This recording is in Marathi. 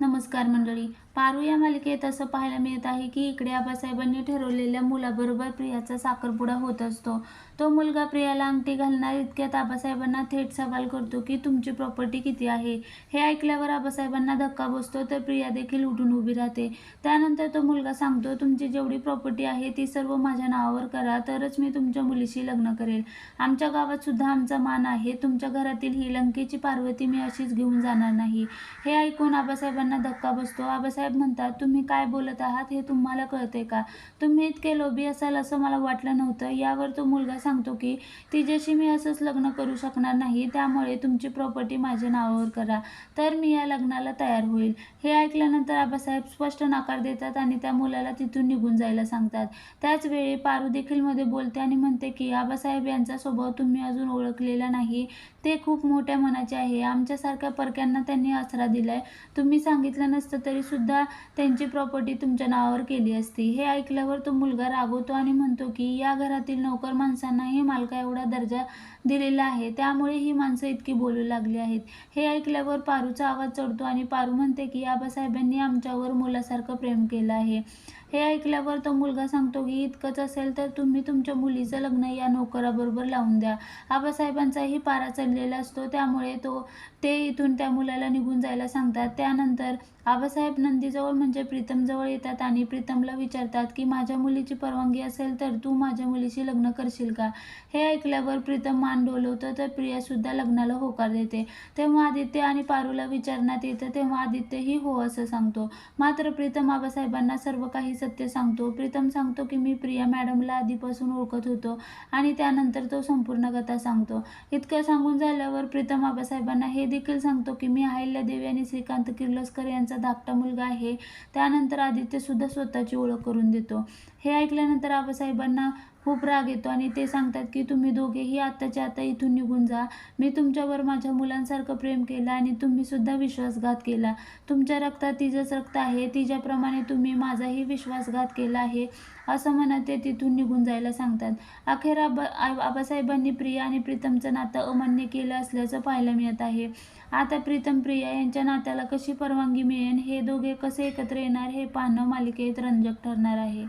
नमस्कार मंडळी पारू या मालिकेत असं पाहायला मिळत आहे की इकडे आबासाहेबांनी ठरवलेल्या मुलाबरोबर प्रियाचा साखरपुडा होत असतो. तो मुलगा प्रियाला अंगठी घालणार इतक्यात आबासाहेबांना थेट सवाल करतो की तुमची प्रॉपर्टी किती आहे? हे ऐकल्यावर आबासाहेबांना धक्का बसतो तर प्रिया देखील उठून उभी राहते. त्यानंतर तो मुलगा सांगतो तुमची जेवढी प्रॉपर्टी आहे ती सर्व माझ्या नावावर करा तरच मी तुमच्या मुलीशी लग्न करेल. आमच्या गावात सुद्धा आमचा मान आहे तुमच्या घरातील ही लंकेची पार्वती मी अशीच घेऊन जाणार नाही. हे ऐकून आबासाहेबांना धक्का बसतो. आबासाहेब म्हणतात तुम्ही काय बोलत आहात हे तुम्हाला कळते का? तुम्ही इतके लोभी असाल असं मला वाटलं नव्हतं. यावर तो मुलगा सांगतो की तिच्याशी मी असंच लग्न करू शकणार नाही. त्यामुळे तुमची प्रॉपर्टी माझ्या नावावर करा. तर मी या लग्नाला तयार होईल. हे ऐकल्यानंतर आबासाहेब स्पष्ट नकार देतात आणि त्या मुलाला तिथून निघून जायला सांगतात. त्याचवेळी पारू देखील मध्ये बोलते आणि म्हणते की आबासाहेब यांचा स्वभाव तुम्ही अजून ओळखलेला नाही. ते खूप मोठ्या मनाचे आहे. आमच्यासारख्या परक्यांना त्यांनी आसरा दिलाय. तुम्ही सांग सांगितलं नसतं तरीसुद्धा त्यांची प्रॉपर्टी तुमच्या नावावर केली असती. हे ऐकल्यावर तो मुलगा रागवतो आणि म्हणतो की या घरातील नोकर माणसांनाही मालका एवढा दर्जा दिलेला आहे त्यामुळे ही माणसं इतकी बोलू लागली आहेत. हे ऐकल्यावर पारूचा आवाज चढतो आणि पारू म्हणते की आबासाहेबांनी आमच्यावर मुलासारखं प्रेम केलं आहे. हे ऐकल्यावर तो मुलगा सांगतो की इतकंच असेल तर तुम्ही तुमच्या मुलीचं लग्न या नोकराबरोबर लावून द्या. आबासाहेबांचाही पारा चढलेला असतो त्यामुळे तो ते इथून त्या मुलाला निघून जायला सांगतात. त्यानंतर आबासाहेब नंदीजवळ म्हणजे प्रीतमजवळ येतात आणि प्रीतमला विचारतात की माझ्या मुलीची परवानगी असेल तर तू माझ्या मुलीशी लग्न करशील का? हे ऐकल्यावर प्रीतम मान डोलवतं तर प्रियासुद्धा लग्नाला होकार देते. तेव्हा आदित्य आणि पारूला विचारण्यात येतं तेव्हा आदित्यही हो असं सांगतो. मात्र प्रीतम आबासाहेबांना सर्व काही सत्य सांगतो. प्रीतम सांगतो की मी प्रिया मॅडमला आधीपासून ओळखत होतो आणि त्यानंतर तो संपूर्ण कथा सांगतो. इतकं सांगून झाल्यावर प्रीतम आबासाहेबांना हे देखील सांगतो की मी अहिल्यादेवी आणि श्रीकांत किर्लोस्कर यांचा धाकटा मुलगा आहे त्यानंतर आदित्य सुद्धा स्वतःची ओळख करून देतो. हे ऐकल्यानंतर आबासाहेबांना खूप राग येतो आणि ते सांगतात की तुम्ही दोघेही आत्ताच्या आता इथून निघून जा. मी तुमच्यावर माझ्या मुलांसारखं प्रेम केलं आणि तुम्ही सुद्धा विश्वासघात केला. तुमच्या रक्तात तिचंच रक्त आहे. तिच्याप्रमाणे तुम्ही माझाही विश्वासघात केला आहे. असं म्हणत ते तिथून निघून जायला सांगतात. अखेर आबा आबासाहेबांनी प्रिया आणि प्रीतमचं नातं अमान्य केलं असल्याचं पाहायला मिळत आहे. आता प्रीतम प्रिया यांच्या नात्याला कशी परवानगी मिळेल हे दोघे कसे एकत्र येणार? हे पाहणं मालिकेत रंजक ठरणार आहे.